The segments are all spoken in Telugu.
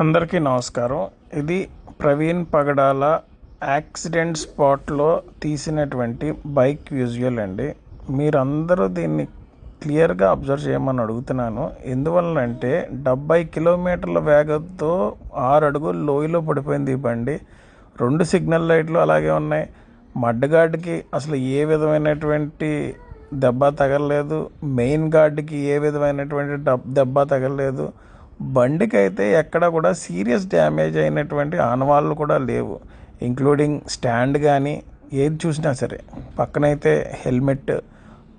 అందరికీ నమస్కారం. ఇది ప్రవీణ్ పగడాల యాక్సిడెంట్ స్పాట్లో తీసినటువంటి బైక్ విజువల్ అండి. మీరందరూ దీన్ని క్లియర్గా అబ్జర్వ్ చేయమని అడుగుతున్నాను. ఎందువలన అంటే డెబ్బై కిలోమీటర్ల వేగంతో ఆరు అడుగులు లోయలో పడిపోయింది ఈ బండి. రెండు సిగ్నల్ లైట్లు అలాగే ఉన్నాయి. మడ్డగాడ్కి అసలు ఏ విధమైనటువంటి దెబ్బ తగలలేదు. మెయిన్ గార్డ్కి ఏ విధమైనటువంటి డబ్ దెబ్బ తగలలేదు. బండికి అయితే ఎక్కడ కూడా సీరియస్ డ్యామేజ్ అయినటువంటి ఆనవాళ్ళు కూడా లేవు. ఇంక్లూడింగ్ స్టాండ్ కానీ ఏది చూసినా సరే. పక్కనైతే హెల్మెట్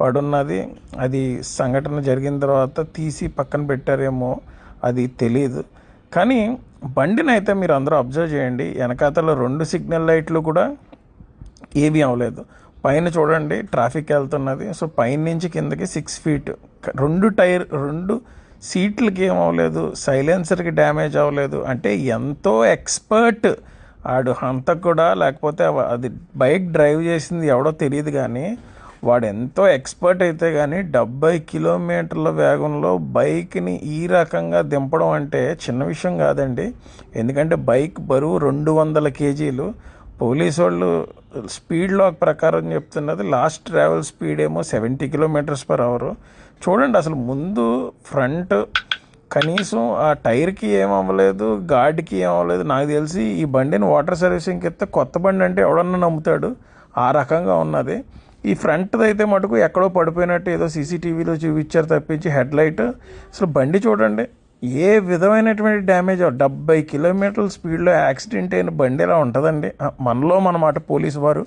పడున్నది. అది సంఘటన జరిగిన తర్వాత తీసి పక్కన పెట్టారేమో అది తెలియదు కానీ బండిని అయితే మీరు అందరూ అబ్జర్వ్ చేయండి. వెనకాతల రెండు సిగ్నల్ లైట్లు కూడా ఏమీ అవ్వలేదు పైన చూడండి ట్రాఫిక్ వెళ్తున్నది. సో పైన నుంచి కిందకి సిక్స్ ఫీట్ రెండు టైర్ రెండు సీట్లకి ఏమవ్వలేదు సైలెన్సర్కి డ్యామేజ్ అవ్వలేదు అంటే ఎంతో ఎక్స్పర్ట్ ఆడు. అంత కూడా లేకపోతే అది బైక్ డ్రైవ్ చేసింది ఎవడో తెలియదు కానీ వాడు ఎంతో ఎక్స్పర్ట్ అయితే కానీ డెబ్బై కిలోమీటర్ల వేగంలో బైక్ని ఈ రకంగా దింపడం అంటే చిన్న విషయం కాదండి. ఎందుకంటే బైక్ బరువు రెండు వందల కేజీలు పోలీసు వాళ్ళు స్పీడ్ లాక్ ప్రకారం చెప్తున్నది లాస్ట్ ట్రావెల్ స్పీడ్ ఏమో సెవెంటీ కిలోమీటర్స్ పర్ అవర్. చూడండి అసలు ముందు ఫ్రంట్ కనీసం ఆ టైర్కి ఏం అవ్వలేదు గార్డ్కి ఏం అవ్వలేదు నాకు తెలిసి ఈ బండిని వాటర్ సర్వీసింగ్కి ఇస్తే కొత్త బండి అంటే ఎవడన్నా నమ్ముతాడు. ఆ రకంగా ఉన్నది. ఈ ఫ్రంట్ది అయితే మటుకు ఎక్కడో పడిపోయినట్టు ఏదో సీసీటీవీలో చూపించారు తప్పించి హెడ్ లైట్ అసలు బండి చూడండి ఏ విధమైనటువంటి డ్యామేజ్? డెబ్బై కిలోమీటర్ల స్పీడ్లో యాక్సిడెంట్ అయిన బండి ఎలా ఉంటుందండి? మనలో మన మాట పోలీసు వారు.